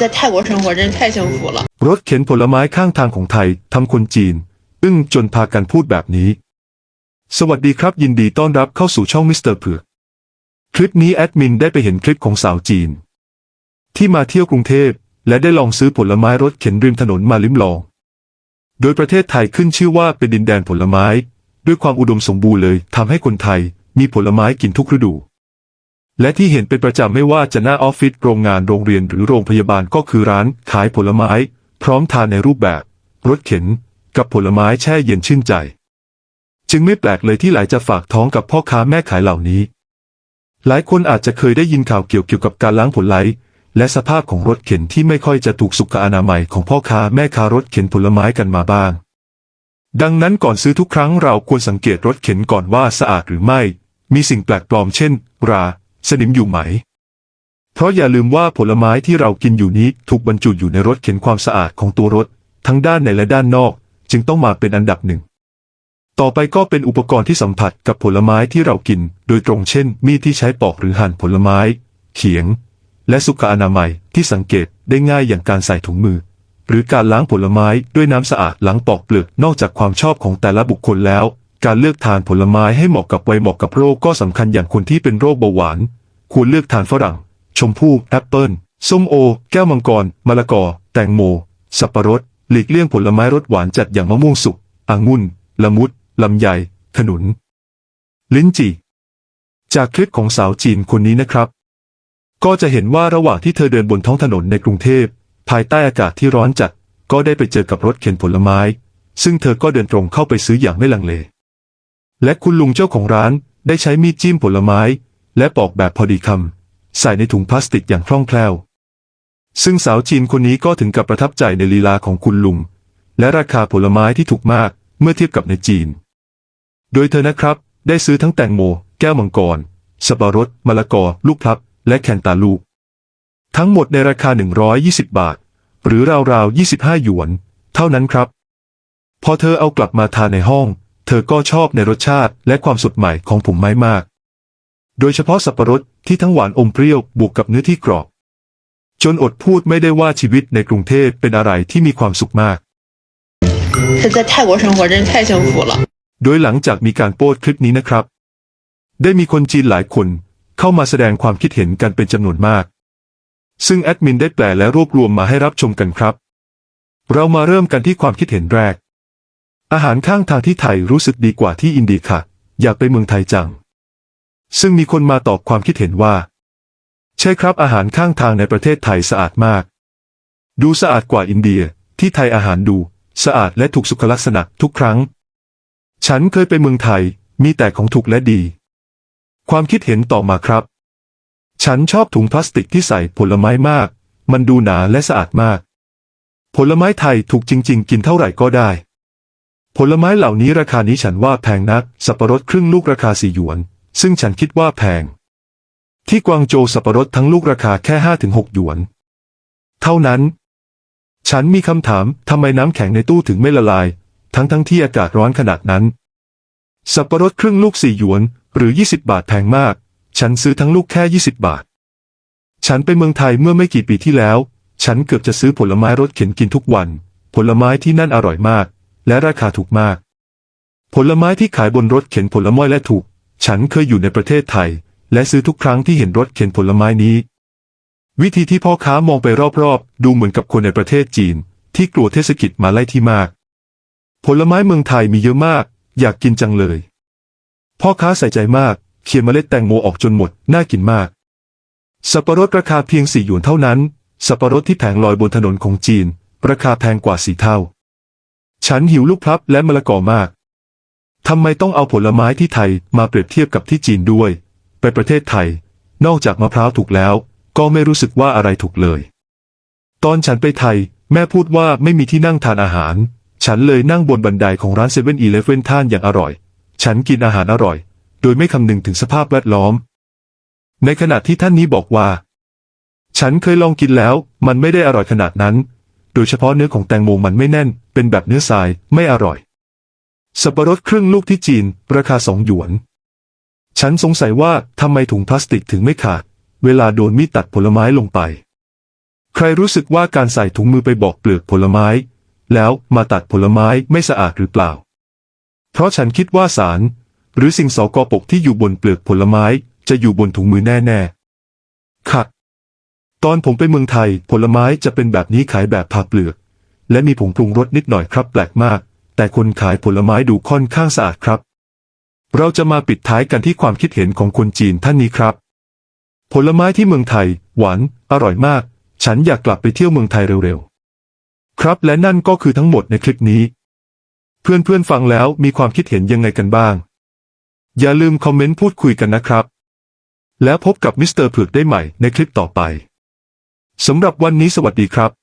在泰国生活真是太幸福了。 รถเข็นผลไม้ข้างทางของไทยทำคนจีน อึ้งจนพากันพูดแบบนี้ สวัสดีครับยินดีต้อนรับเข้าสู่ช่องมิสเตอร์เผือกคลิปนี้แอดมินได้ไปเห็นคลิปของสาวจีน ที่มาเที่ยวกรุงเทพและได้ลองซื้อผลไม้รถเข็นริมถนนมาลิ้มลอง โดยประเทศไทยขึ้นชื่อว่าเป็นดินแดนผลไม้ ด้วยความอุดมสมบูรณ์เลยทำให้คนไทยมีผลไม้กินทุกฤดู และที่เห็นเป็นประจำไม่ว่าจะหน้าออฟฟิศโรงงานโรงเรียนหรือโรงพยาบาลก็คือร้านขายผลไม้ พร้อมทานในรูปแบบ รถเข็น กับผลไม้แช่เย็นชื่นใจ จึงไม่แปลกเลยที่หลายจะฝากท้องกับพ่อค้าแม่ขายเหล่านี้ หลายคนอาจจะเคยได้ยินข่าวเกี่ยวเกี่ยวกับการล้างผลไม้และสภาพของรถเข็นที่ไม่ค่อยจะถูกสุขอนามัยของพ่อค้าแม่ค้ารถเข็นผลไม้กันมาบ้าง ดังนั้นก่อนซื้อทุกครั้งเราควรสังเกตรถเข็นก่อนว่าสะอาดหรือไม่ มีสิ่งแปลกปลอมเช่น รา สนิมอยู่ไหม เพราะอย่าลืมว่าผลไม้ที่เรากินอยู่นี้ถูกบรรจุอยู่ในรถเข็นความสะอาดของตัวรถ ทั้งด้านในและด้านนอก จึงต้องมาเป็นอันดับหนึ่ง ต่อไปก็เป็นอุปกรณ์ที่สัมผัสกับผลไม้ที่เรากิน โดยตรงเช่น มีดที่ใช้ปอกหรือหั่นผลไม้ เขียง และสุขอนามัยที่สังเกตได้ง่ายอย่างการใส่ถุงมือหรือการล้างผลไม้ด้วยน้ำสะอาดหลังปอกเปลือกนอกจากความชอบของแต่ละบุคคลแล้ว การเลือกทานผลไม้ให้เหมาะกับวัยเหมาะกับโรคก็สำคัญอย่างคนที่เป็นโรคเบาหวาน ควรเลือกทานฝรั่ง ชมพู่แอปเปิลส้มโอ แก้วมังกร มะละกอ แตงโม สับปะรด หลีกเลี่ยงผลไม้รสหวานจัดอย่างมะม่วงสุกองุ่น ละมุด ลำไย ขนุน ลิ้นจี่ จากคลิปของสาวจีนคนนี้นะครับ ก็จะเห็นว่าระหว่างที่เธอเดินบนท้องถนนในกรุงเทพ ภายใต้อากาศที่ร้อนจัด ก็ได้ไปเจอกับรถเข็นผลไม้ ซึ่งเธอก็เดินตรงเข้าไปซื้ออย่างไม่ลังเล และคุณลุงเจ้าของร้านได้ใช้มีดจิ้มผลไม้ และปอกแบบพอดีคำใส่ในถุงพลาสติกอย่างคล่องแคล่ว ซึ่งสาวจีนคนนี้ก็ถึงกับประทับใจในลีลาของคุณลุง และราคาผลไม้ที่ถูกมากเมื่อเทียบกับในจีน โดยเธอนะครับ ได้ซื้อทั้งแตงโม แก้วมังกรสับปะรดมะละกอ ลูกพลับ และแคนตาลูปทั้งหมดในราคา 120 บาท หรือราวๆ 25 หยวน เท่านั้นครับ พอเธอเอากลับมาทานในห้อง เธอก็ชอบในรสชาติและความสดใหม่ของผงไม้มาก โดยเฉพาะสับปะรดที่ทั้งหวานอมเปรี้ยวบวกกับเนื้อที่กรอบ จนอดพูดไม่ได้ว่าชีวิตในกรุงเทพเป็นอะไรที่มีความสุขมาก 在泰国生活真是太幸福了。 โดยหลังจากมีการโพสต์คลิปนี้นะครับ ได้มีคนจีนหลายคนเข้ามาแสดงความคิดเห็นกันเป็นจำนวนมาก ซึ่งแอดมินได้แปลและรวบรวมมาให้รับชมกันครับ เรามาเริ่มกันที่ความคิดเห็นแรก อาหารข้างทางที่ไทยรู้สึกดีกว่าที่อินเดียค่ะ อยากไปเมืองไทยจัง ซึ่งมีคนมาตอบความคิดเห็นว่า ใช่ครับอาหารข้างทางในประเทศไทยสะอาดมาก ดูสะอาดกว่าอินเดียที่ไทยอาหารดู สะอาดและถูกสุขลักษณะทุกครั้ง ฉันเคยไปเมืองไทยมีแต่ของถูกและดี ความคิดเห็นต่อมาครับ ฉันชอบถุงพลาสติกที่ใส่ผลไม้มาก มันดูหนาและสะอาดมาก ผลไม้ไทยถูกจริง ๆ กินเท่าไหร่ก็ได้ ผลไม้เหล่านี้ราคานี้ฉันว่าแพงนัก สับปะรดครึ่งลูกราคาสี่หยวน ซึ่งฉันคิดว่าแพง ที่กวางโจวสับปะรดทั้งลูกราคาแค่ห้าถึงหกหยวน เท่านั้น ฉันมีคำถามทำไมน้ำแข็งในตู้ถึงไม่ละลาย ทั้งทั้งที่อากาศร้อนขนาดนั้น สับปะรดครึ่งลูกสี่หยวน หรือ 20 บาทแพงมาก ฉันซื้อทั้งลูกแค่ 20 บาท ฉันไปเมืองไทยเมื่อไม่กี่ปีที่แล้ว ฉันเกือบจะซื้อผลไม้รสเข็นกินทุกวัน ผลไม้ที่นั่นอร่อยมาก และราคาถูกมาก ผลไม้ที่ขายบนรถเข็นผลไม้และถูก ฉันเคยอยู่ในประเทศไทย และซื้อทุกครั้งที่เห็นรถเข็นผลไม้นี้ วิธีที่พ่อค้ามองไปรอบๆ ดูเหมือนกับคนในประเทศจีน ที่กลัวเทศกิจมาไล่ที่มาก ผลไม้เมืองไทยมีเยอะมาก อยากกินจังเลย พ่อค้าใส่ใจมากเคี่ยเมล็ดแตงโมออกจนหมด น่ากินมาก สับปะรดราคาเพียงสี่หยวนเท่านั้น สับปะรดที่แผงลอยบนถนนของจีน ราคาแพงกว่าสี่เท่า ฉันหิวลูกพลับและมะละกอมาก ทำไมต้องเอาผลไม้ที่ไทยมาเปรียบเทียบกับที่จีนด้วย ไปประเทศไทย นอกจากมะพร้าวถูกแล้ว ก็ไม่รู้สึกว่าอะไรถูกเลย ตอนฉันไปไทย แม่พูดว่าไม่มีที่นั่งทานอาหาร ฉันเลยนั่งบนบันไดของร้านเซเว่นอีเลฟเว่นท่านอย่างอร่อย ฉันกินอาหารอร่อย โดยไม่คำนึงถึงสภาพแวดล้อม ในขณะที่ท่านนี้บอกว่า ฉันเคยลองกินแล้ว มันไม่ได้อร่อยขนาดนั้น โดยเฉพาะเนื้อของแตงโมมันไม่แน่น เป็นแบบเนื้อทรายไม่อร่อย สับปะรดครึ่งลูกที่จีน ราคาสองหยวน ฉันสงสัยว่าทำไมถุงพลาสติกถึงไม่ขาด เวลาโดนมีดตัดผลไม้ลงไป ใครรู้สึกว่าการใส่ถุงมือไปบอกเปลือกผลไม้ แล้วมาตัดผลไม้ไม่สะอาดหรือเปล่า เพราะฉันคิดว่าสาร หรือสิ่งสกปรกที่อยู่บนเปลือกผลไม้จะอยู่บนถุงมือแน่ๆค่ะตอนผมไปเมืองไทย ผลไม้จะเป็นแบบนี้ขายแบบผ่าเปลือก และมีผงปรุงรสนิดหน่อยครับแปลกมาก แต่คนขายผลไม้ดูค่อนข้างสะอาดครับ เราจะมาปิดท้ายกันที่ความคิดเห็นของคนจีนท่านนี้ครับ ผลไม้ที่เมืองไทย หวาน อร่อยมาก ฉันอยากกลับไปเที่ยวเมืองไทยเร็วๆ ครับและนั่นก็คือทั้งหมดในคลิปนี้ เพื่อนๆฟังแล้วมีความคิดเห็นยังไงกันบ้าง อย่าลืมคอมเมนต์พูดคุยกันนะครับ แล้วพบกับมิสเตอร์เผือกได้ใหม่ในคลิปต่อไปสำหรับวันนี้สวัสดีครับ